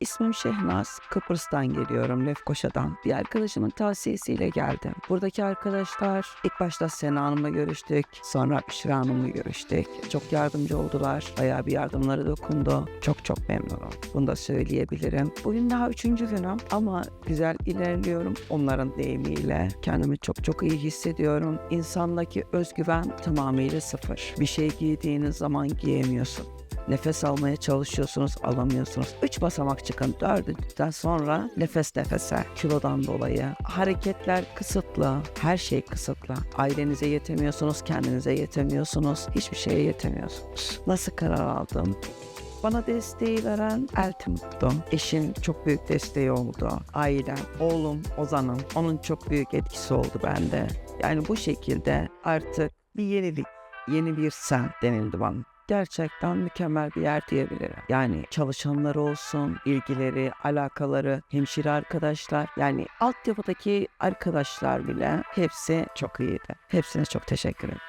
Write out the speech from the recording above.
İsmim Şehnaz. Kıbrıs'tan geliyorum, Lefkoşa'dan. Bir arkadaşımın tavsiyesiyle geldim. Buradaki arkadaşlar ilk başta Sena Hanım'la görüştük. Sonra Büşra Hanım'la görüştük. Çok yardımcı oldular. Bayağı bir yardımları dokundu. Çok çok memnunum. Bunu da söyleyebilirim. Bugün daha üçüncü günüm ama güzel ilerliyorum. Onların deyimiyle kendimi çok çok iyi hissediyorum. İnsandaki özgüven tamamıyla sıfır. Bir şey giydiğiniz zaman giyemiyorsun. Nefes almaya çalışıyorsunuz, alamıyorsunuz. Üç basamak çıkın, dördüncüden sonra nefes nefese. Kilodan dolayı. Hareketler kısıtlı, her şey kısıtlı. Ailenize yetemiyorsunuz, kendinize yetemiyorsunuz, hiçbir şeye yetemiyorsunuz. Nasıl karar aldım? Bana desteği veren Eltim oldu. Eşim çok büyük desteği oldu. Ailem, oğlum Ozan'ın, onun çok büyük etkisi oldu bende. Yani bu şekilde artık bir yenilik, yeni bir sen denildi bana gerçekten mükemmel bir yer diyebilirim. Yani çalışanları olsun, ilgileri, alakaları, hemşire arkadaşlar, yani altyapıdaki arkadaşlar bile hepsi çok iyiydi. Hepsine çok teşekkür ederim.